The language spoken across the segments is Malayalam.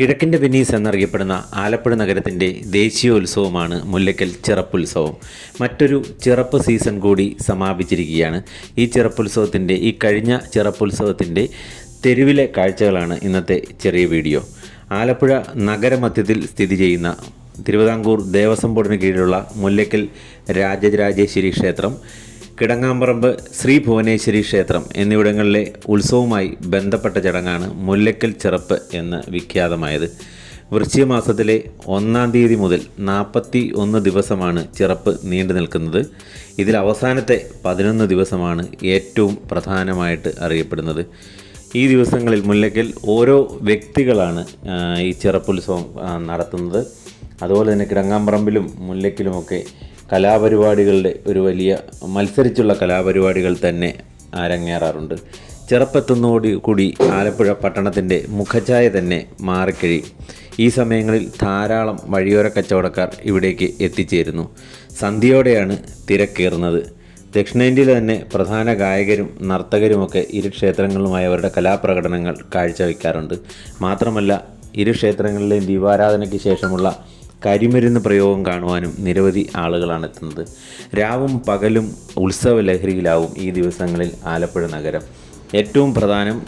കിഴക്കിന്റെ വെനീസ് എന്നറിയപ്പെടുന്ന ആലപ്പുഴ നഗരത്തിന്റെ ദേശീയോത്സവമാണ് മുല്ലയ്ക്കൽ ചിറപ്പുത്സവം. മറ്റൊരു ചിറപ്പ് സീസൺ കൂടി സമാപിച്ചിരിക്കുകയാണ്. ഈ ചിറപ്പുത്സവത്തിന്റെ ഈ കഴിഞ്ഞ ചിറപ്പുത്സവത്തിന്റെ തെരുവിലെ കാഴ്ചകളാണ് ഇന്നത്തെ ചെറിയ വീഡിയോ. ആലപ്പുഴ നഗരമധ്യത്തിൽ സ്ഥിതി ചെയ്യുന്ന തിരുവിതാംകൂർ ദേവസ്വം ബോർഡിന് കീഴിലുള്ള മുല്ലയ്ക്കൽ രാജരാജേശ്വരി ക്ഷേത്രം കിടങ്ങാമ്പറമ്പ് ശ്രീ ഭുവനേശ്വരി ക്ഷേത്രം എന്നിവിടങ്ങളിലെ ഉത്സവവുമായി ബന്ധപ്പെട്ട ചടങ്ങാണ് മുല്ലക്കൽ ചിറപ്പ് എന്ന് വിഖ്യാതമായത്. വൃശ്ചിക മാസത്തിലെ ഒന്നാം തീയതി മുതൽ നാൽപ്പത്തി ഒന്ന് ദിവസമാണ് ചിറപ്പ് നീണ്ടു നിൽക്കുന്നത്. ഇതിൽ അവസാനത്തെ പതിനൊന്ന് ദിവസമാണ് ഏറ്റവും പ്രധാനമായിട്ട് അറിയപ്പെടുന്നത്. ഈ ദിവസങ്ങളിൽ മുല്ലക്കൽ ഓരോ വ്യക്തികളാണ് ഈ ചിറപ്പുത്സവം നടത്തുന്നത്. അതുപോലെ തന്നെ കിടങ്ങാമ്പറമ്പിലും മുല്ലയ്ക്കലുമൊക്കെ കലാപരിപാടികളുടെ ഒരു വലിയ മത്സരിച്ചുള്ള കലാപരിപാടികൾ തന്നെ അരങ്ങേറാറുണ്ട്. ചെറുപ്പത്തുന്നോടി കൂടി ആലപ്പുഴ പട്ടണത്തിന്റെ മുഖഛായ തന്നെ മാറിക്കഴിയും ഈ സമയങ്ങളിൽ ധാരാളം വഴിയോര കച്ചവടക്കാർ ഇവിടേക്ക് എത്തിച്ചേരുന്നു. സന്ധ്യയോടെയാണ് തിരക്കേറുന്നത്. ദക്ഷിണേന്ത്യയിലെ തന്നെ പ്രധാന ഗായകരും നർത്തകരുമൊക്കെ ഇരു ക്ഷേത്രങ്ങളിലുമായി അവരുടെ കലാപ്രകടനങ്ങൾ കാഴ്ചവെക്കാറുണ്ട്. മാത്രമല്ല ഇരു ക്ഷേത്രങ്ങളിലെയും ദീപാരാധനയ്ക്ക് ശേഷമുള്ള കരിമരുന്ന് പ്രയോഗം കാണുവാനും നിരവധി ആളുകളാണ് എത്തുന്നത്. രാവും പകലും ഉത്സവ ലഹരിയിലാവും ഈ ദിവസങ്ങളിൽ ആലപ്പുഴ നഗരം. ഏറ്റവും പ്രധാനം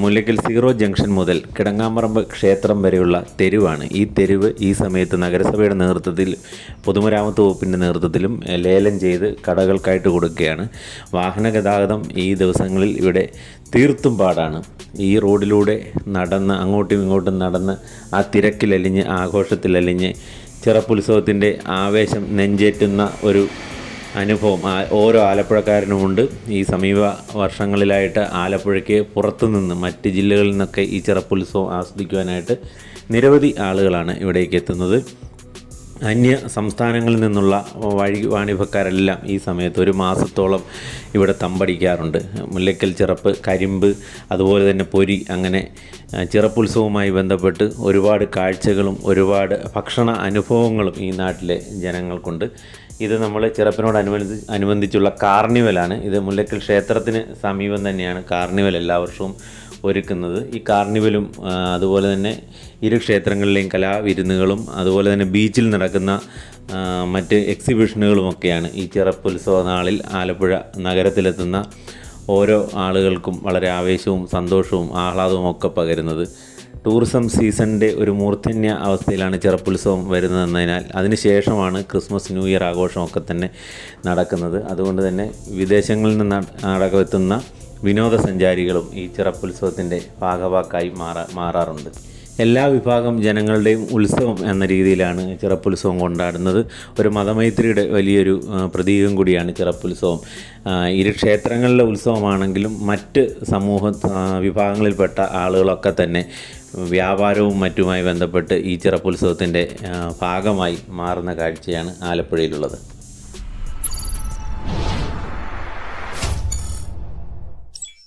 മുല്ലയ്ക്കൽ സീറോ ജംഗ്ഷൻ മുതൽ കിടങ്ങാമ്പറമ്പ് ക്ഷേത്രം വരെയുള്ള തെരുവാണ്. ഈ തെരുവ് ഈ സമയത്ത് നഗരസഭയുടെ നേതൃത്വത്തിൽ പൊതുമരാമത്ത് വകുപ്പിന്റെ നേതൃത്വത്തിലും ലേലം ചെയ്ത് കടകൾക്കായിട്ട് കൊടുക്കുകയാണ്. വാഹന ഗതാഗതം ഈ ദിവസങ്ങളിൽ ഇവിടെ തീർത്തും പാടാണ്. ഈ റോഡിലൂടെ നടന്ന് അങ്ങോട്ടും ഇങ്ങോട്ടും നടന്ന് ആ തിരക്കിലലിഞ്ഞ് ആഘോഷത്തിലലിഞ്ഞ് ചിറപ്പുത്സവത്തിന്റെ ആവേശം നെഞ്ചേറ്റുന്ന ഒരു അനുഭവം. ഓരോ ആലപ്പുഴക്കാരനുമുണ്ട് ഈ സമീപ വർഷങ്ങളിലായിട്ട് ആലപ്പുഴയ്ക്ക് പുറത്തുനിന്ന് മറ്റ് ജില്ലകളിൽ നിന്നൊക്കെ ഈ ചിറപ്പുത്സവം ആസ്വദിക്കുവാനായിട്ട് നിരവധി ആളുകളാണ് ഇവിടേക്ക് എത്തുന്നത്. അന്യ സംസ്ഥാനങ്ങളിൽ നിന്നുള്ള വഴി വാണിഭക്കാരെല്ലാം ഈ സമയത്ത് ഒരു മാസത്തോളം ഇവിടെ തമ്പടിക്കാറുണ്ട്. മുല്ലക്കൽ ചിറപ്പ് കരിമ്പ് അതുപോലെ തന്നെ പൊരി അങ്ങനെ ചിറപ്പുത്സവവുമായി ബന്ധപ്പെട്ട് ഒരുപാട് കാഴ്ചകളും ഒരുപാട് ഭക്ഷണ അനുഭവങ്ങളും ഈ നാട്ടിലെ ജനങ്ങൾക്കുണ്ട്. ഇത് നമ്മൾ ചിറപ്പിനോടനുബന്ധി അനുബന്ധിച്ചുള്ള കാർണിവലാണ്. ഇത് മുല്ലക്കൽ ക്ഷേത്രത്തിന് സമീപം തന്നെയാണ് കാർണിവൽ എല്ലാ വർഷവും ഒരുക്കുന്നത്. ഈ കാർണിവലും അതുപോലെ തന്നെ ഇരു ക്ഷേത്രങ്ങളിലെയും കലാവിരുന്നുകളും അതുപോലെ തന്നെ ബീച്ചിൽ നടക്കുന്ന മറ്റ് എക്സിബിഷനുകളുമൊക്കെയാണ് ഈ ചെറുപ്പുത്സവ നാളിൽ ആലപ്പുഴ നഗരത്തിലെത്തുന്ന ഓരോ ആളുകൾക്കും വളരെ ആവേശവും സന്തോഷവും ആഹ്ലാദവും ഒക്കെ പകരുന്നത്. ടൂറിസം സീസണിന്റെ ഒരു മൂർധന്യ അവസ്ഥയിലാണ് ചെറുപ്പുത്സവം വരുന്നതെന്നതിനാൽ അതിനുശേഷമാണ് ക്രിസ്മസ് ന്യൂ ഇയർ ആഘോഷമൊക്കെ തന്നെ നടക്കുന്നത്. അതുകൊണ്ട് തന്നെ വിദേശങ്ങളിൽ നിന്ന് നടക്കെത്തുന്ന വിനോദസഞ്ചാരികളും ഈ ചെറുപ്പുത്സവത്തിന്റെ ഭാഗവാക്കായി മാറാ മാറാറുണ്ട്. എല്ലാ വിഭാഗം ജനങ്ങളുടെയും ഉത്സവം എന്ന രീതിയിലാണ് ചിറപ്പുത്സവം കൊണ്ടാടുന്നത്. ഒരു മതമൈത്രിയുടെ വലിയൊരു പ്രതീകം കൂടിയാണ് ചിറപ്പുത്സവം. ഇരു ക്ഷേത്രങ്ങളിലെ ഉത്സവമാണെങ്കിലും മറ്റ് സമൂഹ വിഭാഗങ്ങളിൽപ്പെട്ട ആളുകളൊക്കെ തന്നെ വ്യാപാരവും മറ്റുമായി ബന്ധപ്പെട്ട് ഈ ചിറപ്പുത്സവത്തിന്റെ ഭാഗമായി മാറുന്ന കാഴ്ചയാണ് ആലപ്പുഴയിലുള്ളത്.